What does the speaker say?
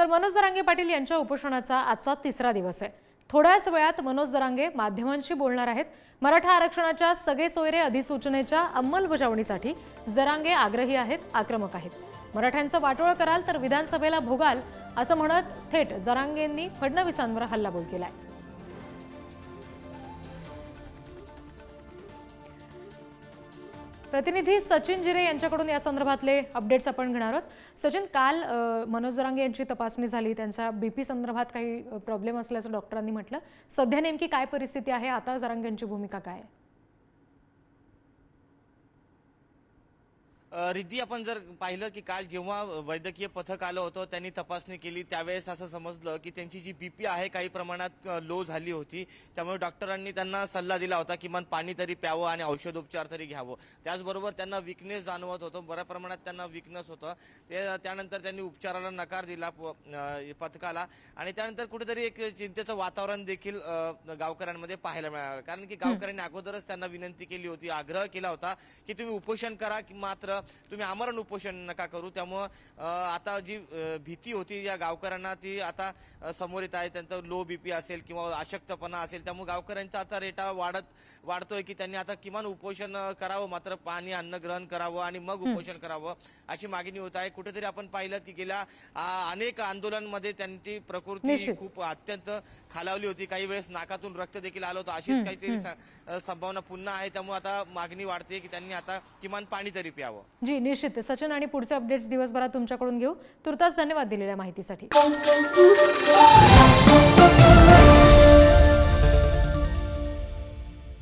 तर मनोज जरांगे पाटील यांच्या उपोषणाचा आजचा तिसरा दिवस आहे. थोड्याच वेळात मनोज जरांगे माध्यमांशी बोलणार आहेत. मराठा आरक्षणाच्या सगळे सोयरे अधिसूचनेच्या अंमलबजावणीसाठी जरांगे आग्रही आहेत आक्रमक आहेत. मराठ्यांचं वाटोळ कराल तर विधानसभेला भोगाल असं म्हणत थेट जरांगेंनी फडणवीसांवर हल्लाबोल केलाय. प्रतिनिधी सचिन जिरे यांच्याकडून या संदर्भातले अपडेट्स आपण घेणार आहोत. सचिन काल मनोज जरांगे यांची तपासणी झाली. त्यांच्या बीपी संदर्भात काही प्रॉब्लेम असल्याचं डॉक्टरांनी म्हटलं. सध्या नेमकी काय परिस्थिती आहे? आता जरांगे यांची भूमिका काय आहे? रिद्धी आपण जर पाहिलं की काल जेव्हा वैद्यकीय पथक आलं होतं त्यांनी तपासणी केली त्यावेळेस असं समजलं की त्यांची जी बीपी आहे काही प्रमाणात लो झाली होती. त्यामुळे डॉक्टरांनी त्यांना सल्ला दिला होता किमान पाणी तरी प्यावं आणि औषधोपचार तरी घ्यावं. त्याचबरोबर त्यांना विकनेस जाणवत होतं. बऱ्या प्रमाणात त्यांना विकनेस होतं. ते त्यानंतर त्यांनी उपचाराला नकार दिला पथकाला. आणि त्यानंतर कुठेतरी एक चिंतेचं वातावरण देखील गावकऱ्यांमध्ये पाहायला मिळालं. कारण की गावकऱ्यांनी अगोदरच त्यांना विनंती केली होती आग्रह केला होता की तुम्ही उपोषण करा की मात्र तुम्ही आमरण उपोषण नका करू. त्यामुळं आता जी भीती होती या गावकऱ्यांना ती आता समोर येत आहे. त्यांचं लो बीपी असेल किंवा अशक्तपणा असेल त्यामुळे गावकऱ्यांचा आता रेटा वाढत वाढतोय की त्यांनी आता किमान उपोषण करावं मात्र पाणी अन्न ग्रहण करावं आणि मग उपोषण करावं अशी मागणी होत आहे. कुठेतरी आपण पाहिलं की गेल्या अनेक आंदोलनमध्ये त्यांची प्रकृती. खूप अत्यंत खालावली होती. काही वेळेस नाकातून रक्त देखील आलं होतं. अशीच काहीतरी संभावना पुन्हा आहे. त्यामुळे आता मागणी वाढते की त्यांनी आता किमान पाणी तरी प्यावं. जी निश्चित. सचिन आणि पुढचे अपडेट्स दिवसभरात तुमच्याकडून घेऊ. तुर्तास धन्यवाद दिलेल्या माहितीसाठी.